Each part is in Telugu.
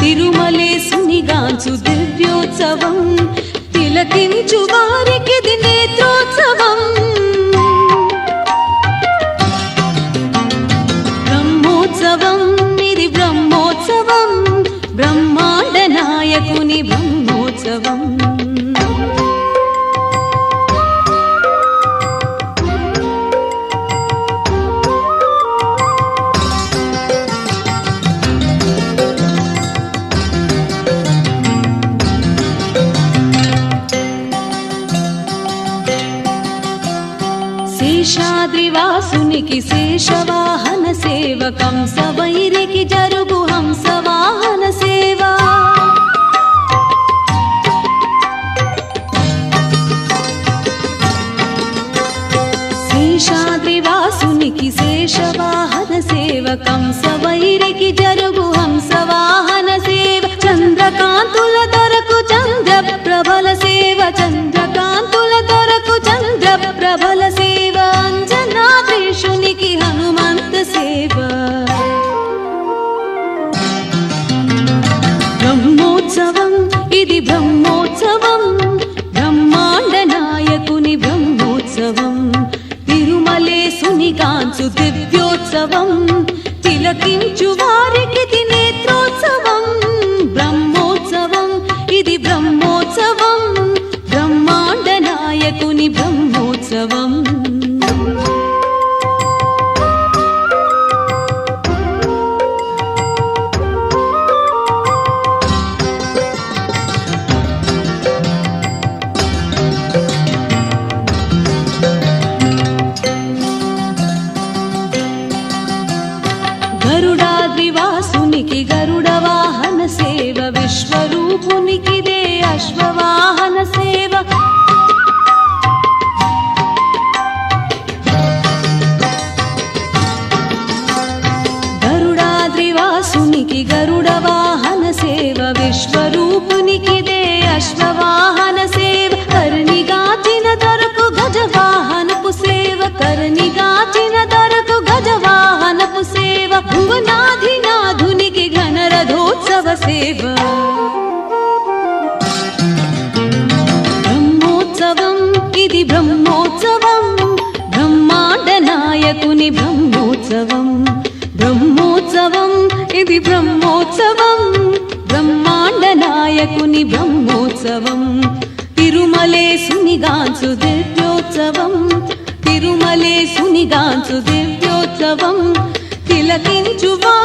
తిరుమలేసునిగాంచు దివ్యోత్సవం తిలకించు వారికిది నేత్రోత్సవం. బ్రహ్మోత్సవం ఇది బ్రహ్మోత్సవం బ్రహ్మాండ నాయకుని బ్రహ్మోత్సవం. శేషాద్రివాసునికి శేషవాహన సేవ కంసవైరికి జరుగు హంసవాహన సేవ. శేషాద్రివాసునికి శేషవాహన సేవ కంసవైరికి జరుగు తిరుమలేసుని దివ్యోత్సవం తిలకించు వారికి ఇది నేత్రోత్సవం బ్రహ్మోత్సవం ఇది బ్రహ్మోత్సవం. బ్రహ్మాండ నాయకుని బ్రహ్మోత్సవం. अश्ववा ఇది బ్రహ్మోత్సవం బ్రహ్మాండ నాయకుని బ్రహ్మోత్సవం. బ్రహ్మోత్సవం ఇది బ్రహ్మోత్సవం బ్రహ్మాండ నాయకుని బ్రహ్మోత్సవం. తిరుమలేసునిగాంచు దివ్యోత్సవం తిరుమలేసునిగాంచు దివ్యోత్సవం. తిలకించువా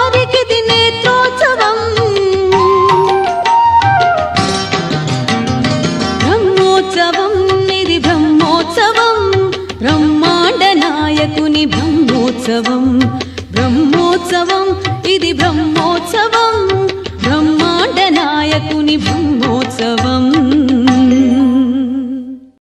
బ్రహ్మోత్సవం బ్రహ్మోత్సవం ఇది బ్రహ్మోత్సవం బ్రహ్మాండ నాయకుని బ్రహ్మోత్సవం